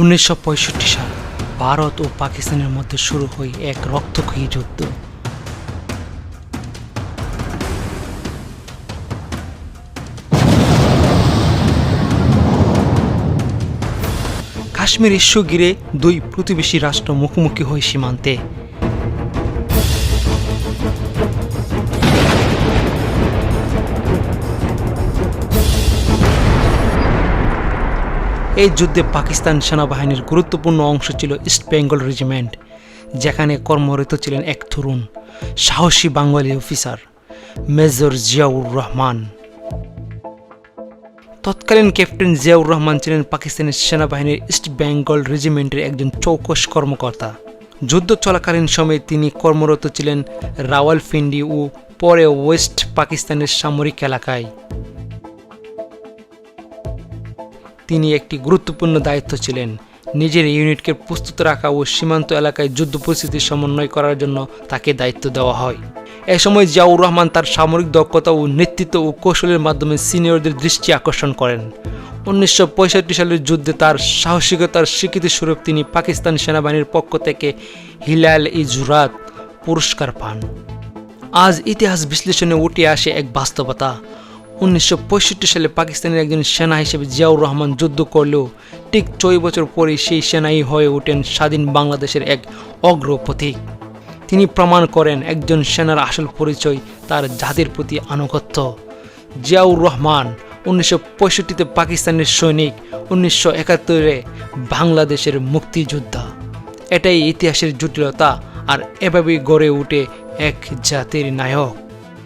উনিশশো পঁয়ষট্টি সাল ভারত ও পাকিস্তানের মধ্যে শুরু হয় এক রক্তক্ষয়ী যুদ্ধ। কাশ্মীর ইস্যু ঘিরে দুই প্রতিবেশী রাষ্ট্র মুখোমুখি হয় সীমান্তে। এই যুদ্ধে পাকিস্তান সেনাবাহিনীর গুরুত্বপূর্ণ অংশ ছিল ইস্ট বেঙ্গল রেজিমেন্ট, যেখানে কর্মরত ছিলেন এক তরুণ, সাহসী বাঙালি অফিসার, মেজর জিয়াউর রহমান। তৎকালীন ক্যাপ্টেন জিয়াউর রহমান ছিলেন পাকিস্তানের সেনাবাহিনীর ইস্ট বেঙ্গল রেজিমেন্টের একজন চৌকস কর্মকর্তা। যুদ্ধ চলাকালীন সময়ে তিনি কর্মরত ছিলেন রাওয়ালপিন্ডি ও পরে ওয়েস্ট পাকিস্তানের সামরিক এলাকায়। তিনি একটি গুরুত্বপূর্ণ দায়িত্ব ছিলেন। নিজের ইউনিটকে প্রস্তুত রাখা ও সীমান্ত এলাকায় যুদ্ধ পরিস্থিতি সমন্বয় করার জন্য তাকে দায়িত্ব দেওয়া হয়। এ সময় জিয়াউর রহমান তার সামরিক দক্ষতা ও নেতৃত্ব ও কৌশলের মাধ্যমে সিনিয়রদের দৃষ্টি আকর্ষণ করেন। উনিশশো পঁয়ষট্টি সালের যুদ্ধে তার সাহসিকতার স্বীকৃতিস্বরূপ তিনি পাকিস্তান সেনাবাহিনীর পক্ষ থেকে হিলাল ই জুরাত পুরস্কার পান। আজ ইতিহাস বিশ্লেষণে উঠে আসে এক বাস্তবতা। উনিশশো পঁয়ষট্টি সালে পাকিস্তানের একজন সেনা হিসেবে জিয়াউর রহমান যুদ্ধ করলেও ঠিক ছয় বছর পরে সেই সেনাই হয়ে ওঠেন স্বাধীন বাংলাদেশের এক অগ্রপথিক তিনি প্রমাণ করেন একজন সেনার আসল পরিচয়, তার জাতির প্রতি আনুগত্য। জিয়াউর রহমান উনিশশো পঁয়ষট্টিতে পাকিস্তানের সৈনিক, উনিশশো একাত্তরে বাংলাদেশের মুক্তিযোদ্ধা। এটাই ইতিহাসের জটিলতা, আর এভাবেই গড়ে উঠে এক জাতির নায়ক।